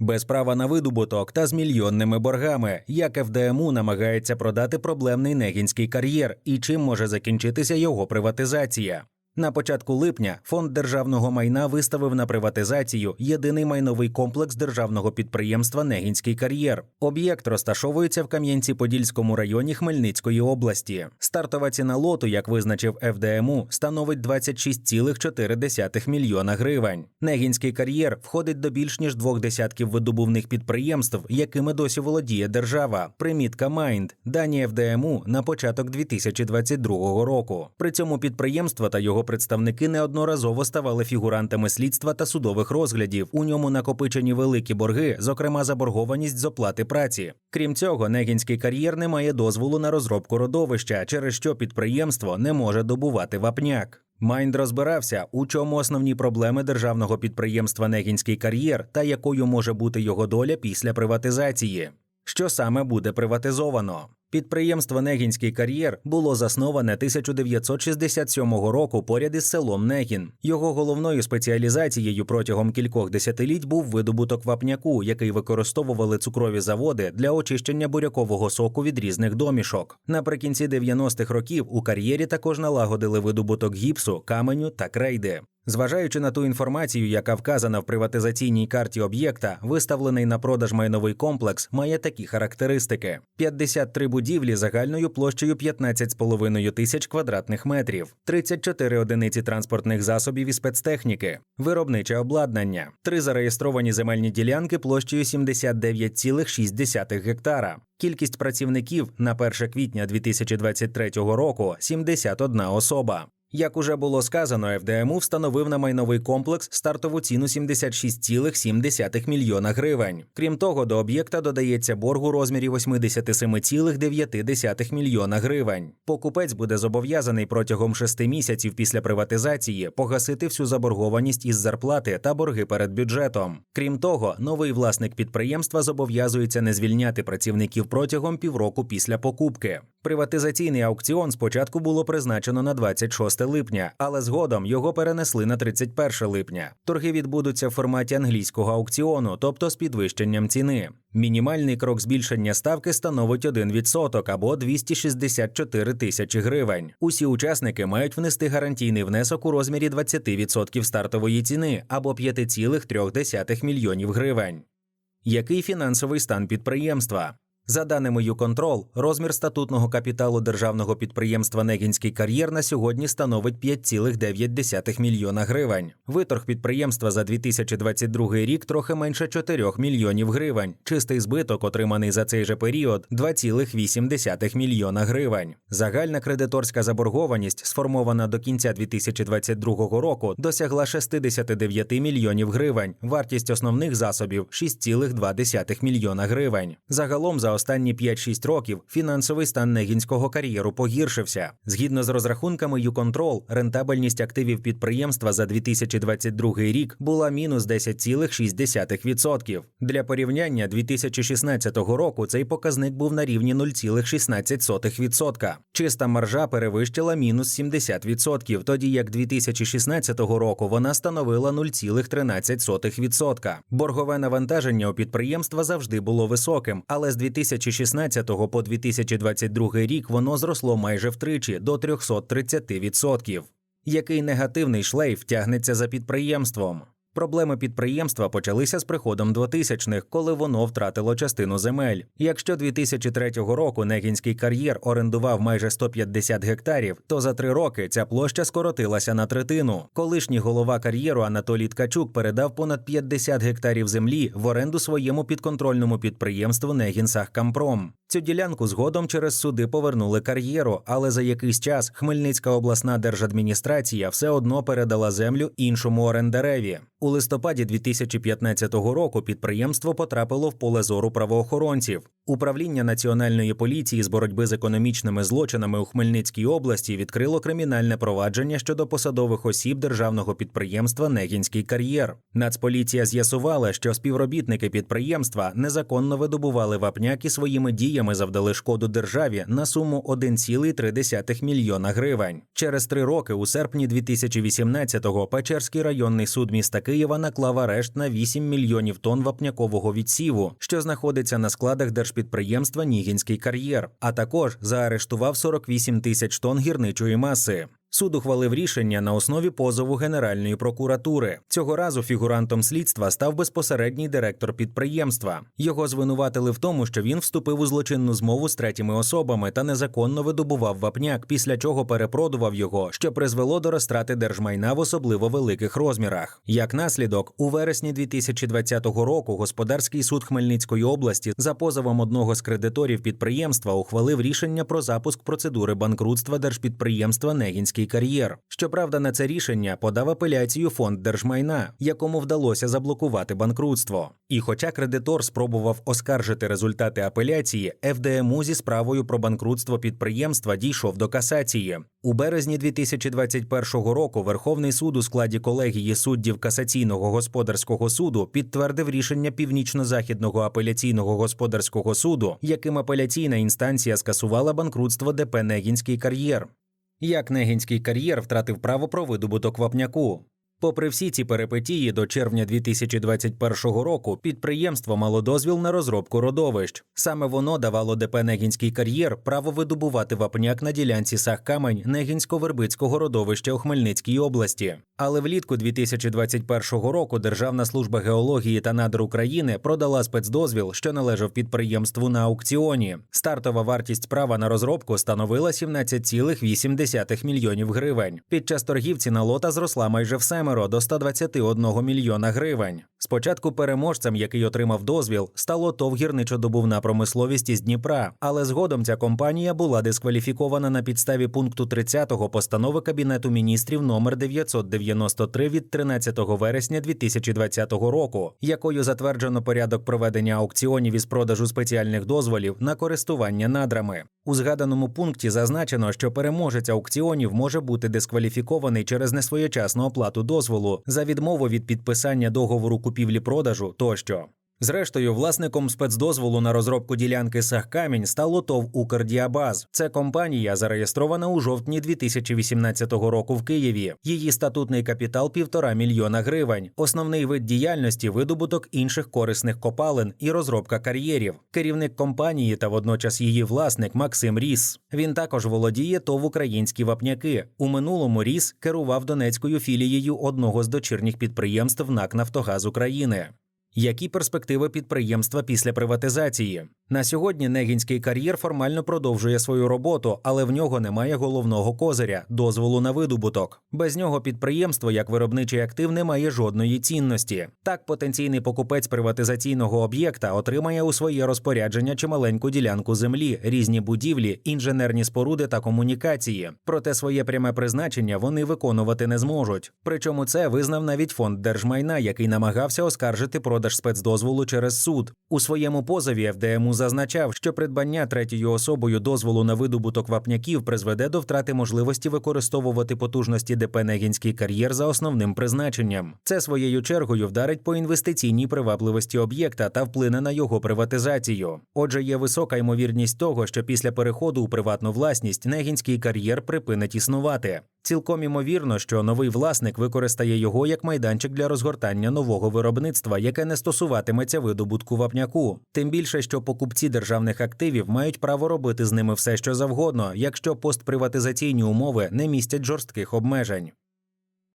без права на видобуток та з мільйонними боргами, як ФДМУ намагається продати проблемний негінський кар'єр і чим може закінчитися його приватизація. На початку липня фонд державного майна виставив на приватизацію єдиний майновий комплекс державного підприємства Негінський кар'єр. Об'єкт розташовується в Кам'янці-Подільському районі Хмельницької області. Стартова ціна лоту, як визначив ФДМУ, становить 26,4 мільйона гривень. Негінський кар'єр входить до більш ніж двох десятків видобувних підприємств, якими досі володіє держава. Примітка Майнд, дані ФДМУ на початок 2022 року. При цьому підприємство та його представники неодноразово ставали фігурантами слідства та судових розглядів. У ньому накопичені великі борги, зокрема заборгованість з оплати праці. Крім цього, Негінський кар'єр не має дозволу на розробку родовища, через що підприємство не може добувати вапняк. Майнд розбирався, у чому основні проблеми державного підприємства Негінський кар'єр та якою може бути його доля після приватизації. Що саме буде приватизовано? Підприємство Негінський кар'єр було засноване 1967 року поряд із селом Негін. Його головною спеціалізацією протягом кількох десятиліть був видобуток вапняку, який використовували цукрові заводи для очищення бурякового соку від різних домішок. Наприкінці 90-х років у кар'єрі також налагодили видобуток гіпсу, каменю та крейди. Зважаючи на ту інформацію, яка вказана в приватизаційній карті об'єкта, виставлений на продаж майновий комплекс має такі характеристики: 53 будівлі загальною площею 15,5 тисяч квадратних метрів, 34 одиниці транспортних засобів і спецтехніки, виробниче обладнання, три зареєстровані земельні ділянки площею 79,6 гектара. Кількість працівників на 1 квітня 2023 року 71 особа. Як уже було сказано, ФДМУ встановив на майновий комплекс стартову ціну 76,7 мільйона гривень. Крім того, до об'єкта додається борг у розмірі 87,9 мільйона гривень. Покупець буде зобов'язаний протягом шести місяців після приватизації погасити всю заборгованість із зарплати та борги перед бюджетом. Крім того, новий власник підприємства зобов'язується не звільняти працівників протягом півроку після покупки. Приватизаційний аукціон спочатку було призначено на 26 липня, але згодом його перенесли на 31 липня. Торги відбудуться в форматі англійського аукціону, тобто з підвищенням ціни. Мінімальний крок збільшення ставки становить 1% або 264 тисячі гривень. Усі учасники мають внести гарантійний внесок у розмірі 20% стартової ціни або 5,3 мільйонів гривень. Який фінансовий стан підприємства? За даними ЮКонтрол, розмір статутного капіталу державного підприємства Негінський кар'єр на сьогодні становить 5,9 мільйона гривень. Виторг підприємства за 2022 рік трохи менше 4 мільйонів гривень. Чистий збиток, отриманий за цей же період, 2,8 мільйона гривень. Загальна кредиторська заборгованість, сформована до кінця 2022 року, досягла 69 мільйонів гривень. Вартість основних засобів 6,2 мільйона гривень. Загалом за останні 5-6 років фінансовий стан Негінського кар'єру погіршився. Згідно з розрахунками ЮКонтрол, рентабельність активів підприємства за 2022 рік була мінус 10,6%. Для порівняння 2016 року цей показник був на рівні 0,16%. Чиста маржа перевищила мінус 70%, тоді як 2016 року вона становила 0,13%. Боргове навантаження у підприємства завжди було високим, але з 2016 по 2022 рік воно зросло майже втричі до 330%. Який негативний шлейф тягнеться за підприємством? Проблеми підприємства почалися з приходом 2000-х, коли воно втратило частину земель. Якщо 2003 року Негінський кар'єр орендував майже 150 гектарів, то за три роки ця площа скоротилася на третину. Колишній голова кар'єру Анатолій Ткачук передав понад 50 гектарів землі в оренду своєму підконтрольному підприємству Негінсахкампром. Цю ділянку згодом через суди повернули кар'єру, але за якийсь час Хмельницька обласна держадміністрація все одно передала землю іншому орендареві. У листопаді 2015 року підприємство потрапило в поле зору правоохоронців. Управління національної поліції з боротьби з економічними злочинами у Хмельницькій області відкрило кримінальне провадження щодо посадових осіб державного підприємства Негінський кар'єр. Нацполіція з'ясувала, що співробітники підприємства незаконно видобували вапняк і своїми діями діями завдали шкоду державі на суму 1,3 мільйона гривень. Через три роки, у серпні 2018-го, Печерський районний суд міста Києва наклав арешт на 8 мільйонів тонн вапнякового відсіву, що знаходиться на складах держпідприємства Нігінський кар'єр, а також заарештував 48 тисяч тонн гірничої маси. Суд ухвалив рішення на основі позову Генеральної прокуратури. Цього разу фігурантом слідства став безпосередній директор підприємства. Його звинуватили в тому, що він вступив у злочинну змову з третіми особами та незаконно видобував вапняк, після чого перепродував його, що призвело до розтрати держмайна в особливо великих розмірах. Як наслідок, у вересні 2020 року господарський суд Хмельницької області за позовом одного з кредиторів підприємства ухвалив рішення про запуск процедури банкрутства держпідприємства Негінський кар'єр. Щоправда, на це рішення подав апеляцію фонд держмайна, якому вдалося заблокувати банкрутство. І хоча кредитор спробував оскаржити результати апеляції, ФДМУ зі справою про банкрутство підприємства дійшов до касації. У березні 2021 року Верховний суд у складі колегії суддів касаційного господарського суду підтвердив рішення північно-західного апеляційного господарського суду, яким апеляційна інстанція скасувала банкрутство ДП Негінський кар'єр. Як Негінський кар'єр втратив право про видобуток вапняку. Попри всі ці перипетії, до червня 2021 року підприємство мало дозвіл на розробку родовищ. Саме воно давало ДП Негінський кар'єр право видобувати вапняк на ділянці Сахкамень Негінсько-Вербицького родовища у Хмельницькій області. Але влітку 2021 року Державна служба геології та надр України продала спецдозвіл, що належав підприємству на аукціоні. Стартова вартість права на розробку становила 17,8 мільйонів гривень. Під час торгів ціна лота зросла майже в семеро до 121 мільйона гривень. Спочатку переможцем, який отримав дозвіл, стало ТОВ гірничодобувна промисловість із Дніпра, але згодом ця компанія була дискваліфікована на підставі пункту 30 постанови Кабінету міністрів номер 993 від 13 вересня 2020 року, якою затверджено порядок проведення аукціонів із продажу спеціальних дозволів на користування надрами. У згаданому пункті зазначено, що переможець аукціонів може бути дискваліфікований через несвоєчасну оплату дозволу за відмову від підписання договору купівлі-продажу тощо. Зрештою, власником спецдозволу на розробку ділянки Сахкамінь стало ТОВ «Укрдіабаз». Це компанія, зареєстрована у жовтні 2018 року в Києві. Її статутний капітал півтора мільйона гривень. Основний вид діяльності видобуток інших корисних копалин і розробка кар'єрів. Керівник компанії та водночас її власник Максим Ріс. Він також володіє ТОВ «Українські вапняки. У минулому Ріс керував Донецькою філією одного з дочірніх підприємств НАК «Нафтогаз України». Які перспективи підприємства після приватизації? На сьогодні Негінський кар'єр формально продовжує свою роботу, але в нього немає головного козиря дозволу на видобуток. Без нього підприємство як виробничий актив не має жодної цінності. Так, потенційний покупець приватизаційного об'єкта отримає у своє розпорядження чималеньку ділянку землі, різні будівлі, інженерні споруди та комунікації. Проте своє пряме призначення вони виконувати не зможуть. Причому це визнав навіть фонд держмайна, який намагався оскаржити продаж спецдозволу через суд. У своєму позові ФДМУ зазначав, що придбання третьою особою дозволу на видобуток вапняків призведе до втрати можливості використовувати потужності ДП Негінський кар'єр за основним призначенням. Це своєю чергою вдарить по інвестиційній привабливості об'єкта та вплине на його приватизацію. Отже, є висока ймовірність того, що після переходу у приватну власність Негінський кар'єр припинить існувати. Цілком імовірно, що новий власник використає його як майданчик для розгортання нового виробництва, яке не стосуватиметься видобутку вапняку. Тим більше, що покупці державних активів мають право робити з ними все, що завгодно, якщо постприватизаційні умови не містять жорстких обмежень.